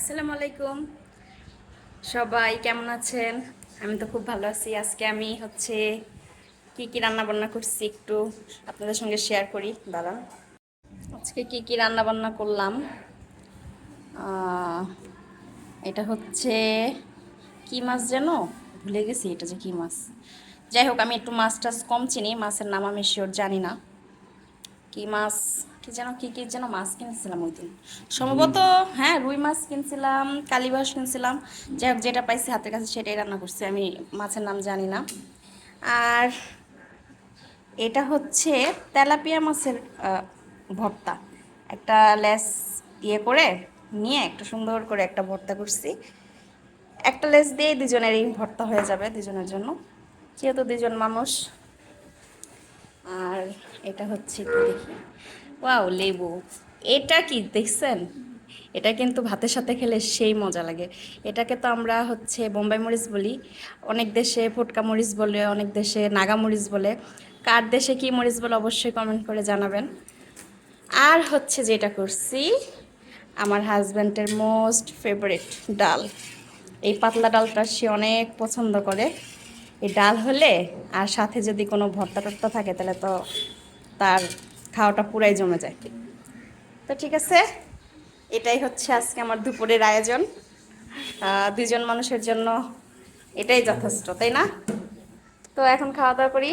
আসসালামু আলাইকুম। সবাই কেমন আছেন? আমি তো খুব ভালো আছি। আজকে আমি হচ্ছে কি কি রান্না বান্না করছি একটু আপনাদের সঙ্গে শেয়ার করি। দাঁড়ান। আজকে কি কি রান্না বান্না করলাম এটা হচ্ছে কি মাছ যেন ভুলে গেছি এটা যে কি মাছ। যাই হোক, আমি একটু মাছ টাছ কম চিনি। মাছের নাম আমি শিওর জানি না। কি মাছ? কি যেন কি কি যেন মাছ কিনছিলাম ওই দিন। সম্ভবত হ্যাঁ রুই মাছ কিনছিলাম কালীবাস কিনছিলাম। যাই যেটা পাইছি হাতের কাছে সেটাই রান্না করছি, আমি মাছের নাম জানি না। আর এটা হচ্ছে তেলাপিয়া মাছের ভর্তা। একটা লেস ইয়ে করে নিয়ে একটা সুন্দর করে একটা ভর্তা করছি। একটা লেস দিয়ে দুজনেরই ভর্তা হয়ে যাবে দুজনের জন্য, যেহেতু দুজন মানুষ। আর এটা হচ্ছে কি দেখি। ওয়াও, লেবু। এটা কি, দেখছেন? এটা কিন্তু ভাতের সাথে খেলে সেই মজা লাগে। এটাকে তো আমরা হচ্ছে বোম্বাই মরিচ বলি। অনেক দেশে ফুটকা মরিচ বলে, অনেক দেশে নাগা মরিচ বলে। কার দেশে কি মরিচ বলে অবশ্যই কমেন্ট করে জানাবেন। আর হচ্ছে যেটা করছি, আমার হাজব্যান্ডের মোস্ট ফেভারিট ডাল। এই পাতলা ডালটা সে অনেক পছন্দ করে। এই ডাল হলে আর সাথে যদি কোনো ভর্তা টর্তা থাকে, তাহলে তো তার খাওয়াটা পুরাই জমে যায়। তো ঠিক আছে, এটাই হচ্ছে আজকে আমার দুপুরের আয়োজন। দুজন মানুষের জন্য এটাই যথেষ্ট, তাই না? তো এখন খাওয়া দাওয়া করি।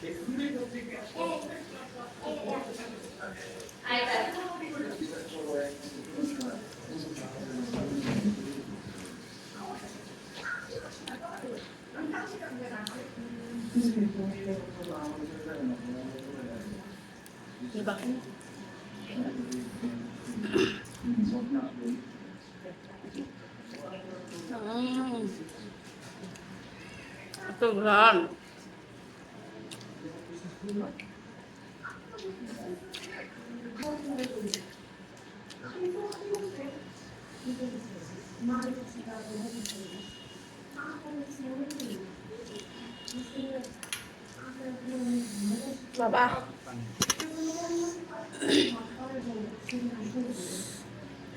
Diba? Mm. Ito, grand. বাবা।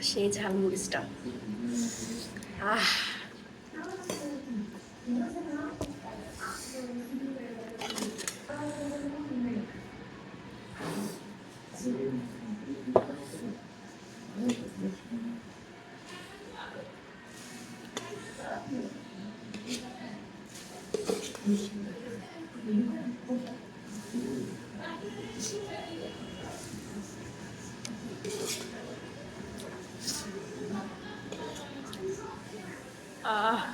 সেই ঝালমুড়িটা। আহ। 啊。